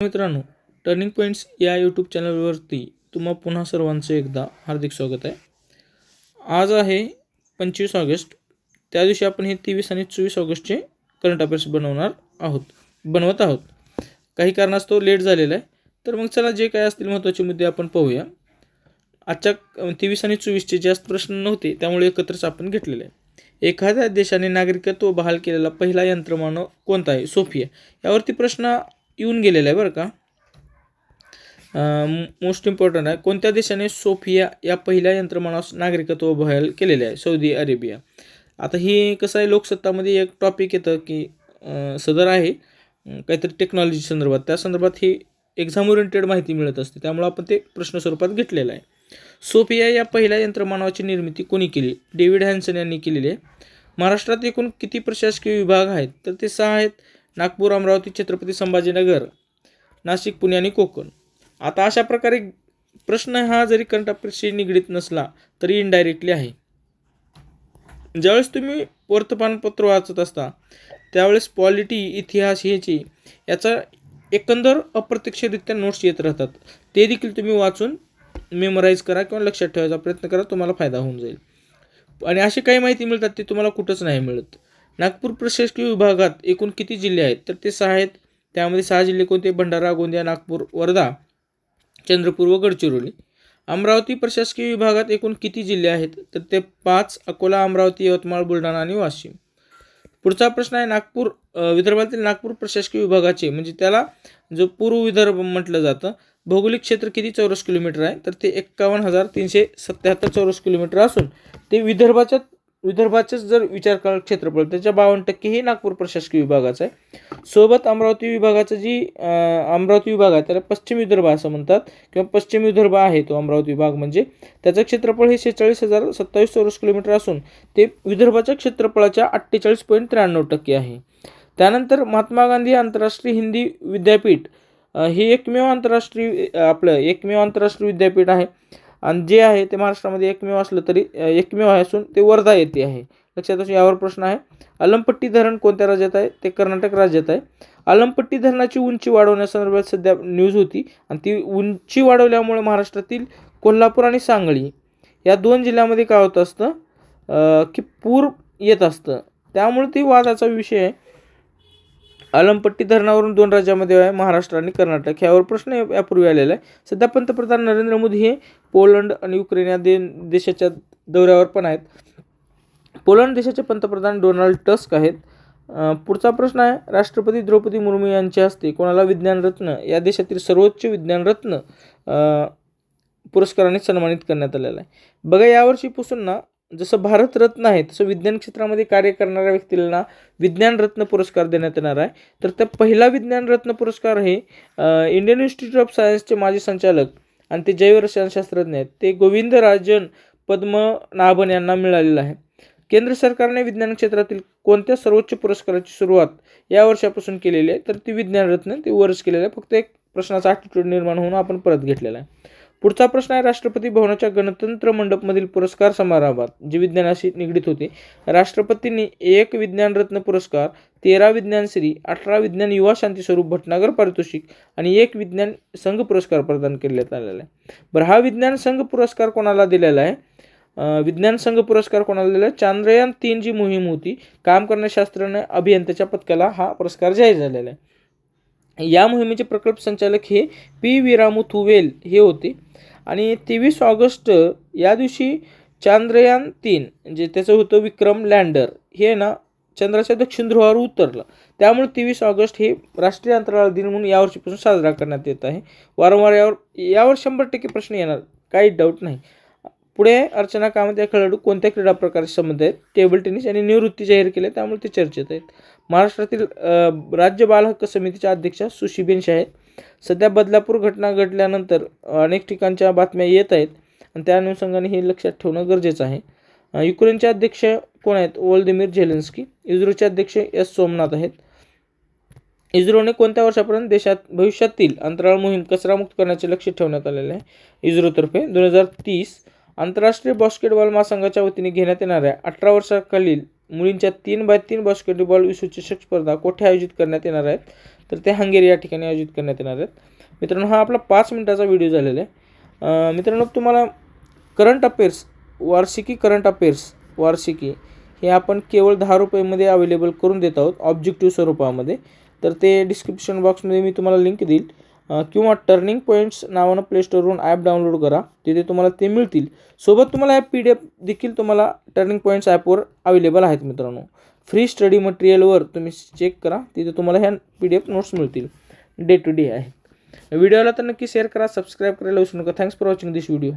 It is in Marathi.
मित्रांनो टर्निंग पॉईंट्स या यूट्यूब चॅनलवरती तुम्हा पुन्हा सर्वांचं एकदा हार्दिक स्वागत आहे. आज आहे पंचवीस ऑगस्ट. त्या दिवशी आपण हे तेवीस आणि चोवीस ऑगस्टचे करंट अफेअर्स बनवणार आहोत बनवत आहोत. काही कारणास्तव लेट झालेला आहे. तर मग चला जे काय असतील महत्त्वाचे मुद्दे आपण पाहूया. आजच्या तेवीस आणि चोवीसचे जास्त प्रश्न नव्हते त्यामुळे एकत्रच आपण घेतलेले आहे. एखाद्या देशाने नागरिकत्व बहाल केलेला पहिला यंत्रमानव कोणता आहे? सोफिया. यावरती प्रश्न येऊन गेलेलं आहे बरं का. मोस्ट इम्पॉर्टंट आहे कोणत्या देशाने सोफिया या पहिल्या यंत्रमानास नागरिकत्व बहाल केलेले आहे? Saudi Arabia. आता ही कसं आहे लोकसत्तामध्ये एक टॉपिक येतं की सदर आहे काहीतरी टेक्नॉलॉजी संदर्भात. त्या संदर्भात ही एक्झाम ओरिएंटेड माहिती मिळत असते त्यामुळे आपण ते प्रश्न स्वरूपात घेतलेलं आहे. सोफिया या पहिल्या यंत्रमानवाची निर्मिती कोणी केली? डेव्हिड हॅन्सन यांनी केलेली आहे. महाराष्ट्रात एकूण किती प्रशासकीय विभाग आहेत? तर ते सहा आहेत. नागपूर अमरावती छत्रपती संभाजीनगर नाशिक पुणे आणि कोकण. आता अशा प्रकारे प्रश्न हा जरी करंट अफेअर्सशी निगडीत नसला तरी इनडायरेक्टली आहे. ज्यावेळेस तुम्ही वर्तमानपत्र वाचत असता त्यावेळेस पॉलिटी इतिहास ह्याची याचा एकंदर अप्रत्यक्षरित्या नोट्स येत राहतात. ते देखील तुम्ही वाचून मेमोराईज करा किंवा लक्षात ठेवायचा प्रयत्न करा तुम्हाला फायदा होऊन जाईल. आणि अशी काही माहिती मिळतात ते तुम्हाला कुठंच नाही मिळत. नागपूर प्रशासकीय विभागात एकूण किती जिल्हे आहेत? तर ते सहा आहेत. त्यामध्ये सहा जिल्हे कोणते? भंडारा गोंदिया नागपूर वर्धा चंद्रपूर व गडचिरोली. अमरावती प्रशासकीय विभागात एकूण किती जिल्हे आहेत? तर ते पाच अकोला अमरावती यवतमाळ बुलढाणा आणि वाशिम. पुढचा प्रश्न आहे नागपूर विदर्भातील नागपूर प्रशासकीय विभागाचे म्हणजे त्याला जो पूर्व विदर्भ म्हटलं जातं भौगोलिक क्षेत्र किती चौरस किलोमीटर आहे? तर ते एक्कावन्न हजार तीनशे सत्याहत्तर चौरस किलोमीटर असून ते विदर्भाच्या विदर्भाचंच जर विचार करा क्षेत्रफळ त्याच्या बावन्न टक्के हे नागपूर प्रशासकीय विभागाचं आहे. सोबत अमरावती विभागाचं जी अमरावती विभाग आहे त्याला पश्चिम विदर्भ असं म्हणतात किंवा पश्चिम विदर्भ आहे तो अमरावती विभाग म्हणजे त्याचं क्षेत्रफळ हे शेहेचाळीस हजार सत्तावीस चौरस किलोमीटर असून ते विदर्भाच्या क्षेत्रफळाच्या अठ्ठेचाळीस पॉईंट त्र्याण्णव टक्के आहे. त्यानंतर महात्मा गांधी आंतरराष्ट्रीय हिंदी विद्यापीठ हे एकमेव आंतरराष्ट्रीय आपलं एकमेव आंतरराष्ट्रीय विद्यापीठ आहे. आणि जे आहे ते महाराष्ट्रामध्ये एकमेव असलं तरी एकमेव आहे असून ते वर्धा येथे आहे. लक्षात असू यावर प्रश्न आहे. अलमपट्टी धरण कोणत्या राज्यात आहे? ते कर्नाटक राज्यात आहे. अलमपट्टी धरणाची उंची वाढवण्यासंदर्भात सध्या न्यूज होती आणि ती उंची वाढवल्यामुळे महाराष्ट्रातील कोल्हापूर आणि सांगली या दोन जिल्ह्यामध्ये काय होत असतं? की पूर येत असतं. त्यामुळे ती वादाचा विषय आहे. अलमपट्टी धरणावरून दोन राज्यामध्ये आहे महाराष्ट्र आणि कर्नाटक. ह्यावर प्रश्न यापूर्वी आलेला आहे सध्या पंतप्रधान नरेंद्र मोदी हे पोलंड आणि युक्रेन या दे देशाच्या दौऱ्यावर पण आहेत. पोलंड देशाचे पंतप्रधान डोनाल्ड टस्क आहेत. पुढचा प्रश्न आहे राष्ट्रपती द्रौपदी मुर्मू यांच्या हस्ते कोणाला विज्ञानरत्न या देशातील सर्वोच्च विज्ञानरत्न पुरस्काराने सन्मानित करण्यात आलेला आहे. बघा यावर्षीपासून ना जसं भारतरत्न आहे तसं विज्ञान क्षेत्रामध्ये कार्य करणाऱ्या व्यक्तींना विज्ञानरत्न पुरस्कार देण्यात येणार आहे. तर त्या पहिला विज्ञानरत्न पुरस्कार हे इंडियन इन्स्टिट्यूट ऑफ सायन्सचे माजी संचालक आणि ते जैवरसायनशास्त्रज्ञ आहेत. ते गोविंदराजन पद्मनाभन यांना मिळालेलं आहे. केंद्र सरकारने विज्ञान क्षेत्रातील कोणत्या सर्वोच्च पुरस्काराची सुरुवात या वर्षापासून केलेली आहे तर ती विज्ञानरत्न ते वर्ष केलेलं आहे. फक्त एक प्रश्नाचा ॲटिट्यूड निर्माण होऊन आपण परत घेतलेला आहे. पुढचा प्रश्न आहे राष्ट्रपती भवनाच्या गणतंत्र मंडपमधील पुरस्कार समारंभात जे विज्ञानाशी निगडीत होते. राष्ट्रपतींनी एक विज्ञान रत्न पुरस्कार तेरा विज्ञान श्री अठरा विज्ञान युवा शांती स्वरूप भटनागर पारितोषिक आणि एक विज्ञान संघ पुरस्कार प्रदान करण्यात आलेला आहे. बरं हा विज्ञान संघ पुरस्कार कोणाला दिलेला आहे? विज्ञान संघ पुरस्कार कोणाला दिला आहे? चांद्रयान तीन जी मोहीम होती. काम करण्या शास्त्रज्ञ अभियंत्याच्या पथकाला हा पुरस्कार जाहीर झालेला आहे. या मोहिमेचे प्रकल्प संचालक हे पी विरामू थुवेल हे होते. आणि तेवीस ऑगस्ट या दिवशी चांद्रयान तीन जे त्याचं होतं विक्रम लँडर हे ना चंद्राच्या दक्षिण ध्रुवावर उतरलं. त्यामुळे तेवीस ऑगस्ट हे राष्ट्रीय अंतराळ दिन म्हणून यावर्षीपासून साजरा करण्यात येत आहे. वारंवार यावर यावर शंभर टक्के प्रश्न येणार काही डाऊट नाही. पुढे अर्चना कामत या खेळाडू कोणत्या क्रीडा प्रकाराशी संबंध आहेत? टेबल टेनिस आणि निवृत्ती जाहीर केली आहे, त्यामुळे ते चर्चेत आहेत. महाराष्ट्रातील राज्य बाल हक्क समितीच्या अध्यक्षा सुशीबेन शाहेद सध्या बदलापूर घटना घडल्यानंतर अनेक ठिकाणच्या बातम्या येत आहेत आणि त्या अनुषंगाने हे लक्षात ठेवणं गरजेचं आहे. युक्रेनचे अध्यक्ष कोण आहेत? Volodymyr Zelenskyy. इस्रोचे अध्यक्ष एस सोमनाथ आहेत. इस्रोने कोणत्या वर्षापर्यंत देशात भविष्यातील अंतराळ मोहीम कचरामुक्त करण्याचे लक्ष ठेवण्यात आलेले आहे? इस्रोतर्फे दोन हजार तीस आंतरराष्ट्रीय बास्केटबॉल महासंघाच्या वतीने घेण्यात येणाऱ्या अठरा वर्षाखालील मुलींच्या तीन बाय तीन बास्केटबॉल विश्वचषक स्पर्धा कोठे आयोजित करण्यात येणार आहेत? तर ते हंगेरी या ठिकाणी आयोजित करण्यात येणार आहेत. मित्रांनो हा आपला पाच मिनिटाचा व्हिडिओ झालेला आहे. मित्रांनो तुम्हाला करंट अफेअर्स वार्षिकी करंट अफेअर्स वार्षिकी हे आपण केवळ दहा रुपयेमध्ये अवेलेबल करून देत आहोत ऑब्जेक्टिव्ह स्वरूपामध्ये. तर ते डिस्क्रिप्शन बॉक्समध्ये मी तुम्हाला लिंक देईल. किंवा टर्निंग पॉईंट्स नावानं प्ले स्टोरवरून ॲप डाउनलोड करा. तिथे तुम्हाला ते मिळतील. सोबत तुम्हाला ॲप पी डी एफ देखील तुम्हाला टर्निंग पॉईंट्स ॲपवर अवेलेबल आहेत मित्रांनो. फ्री स्टडी मटेरियलवर तुम्ही चेक करा. तिथे तुम्हाला ह्या पी डी एफ नोट्स मिळतील डे टू डे आहेत व्हिडिओला तर नक्की शेअर करा सबस्क्राईब करायला विसरू नका. Thanks for watching this video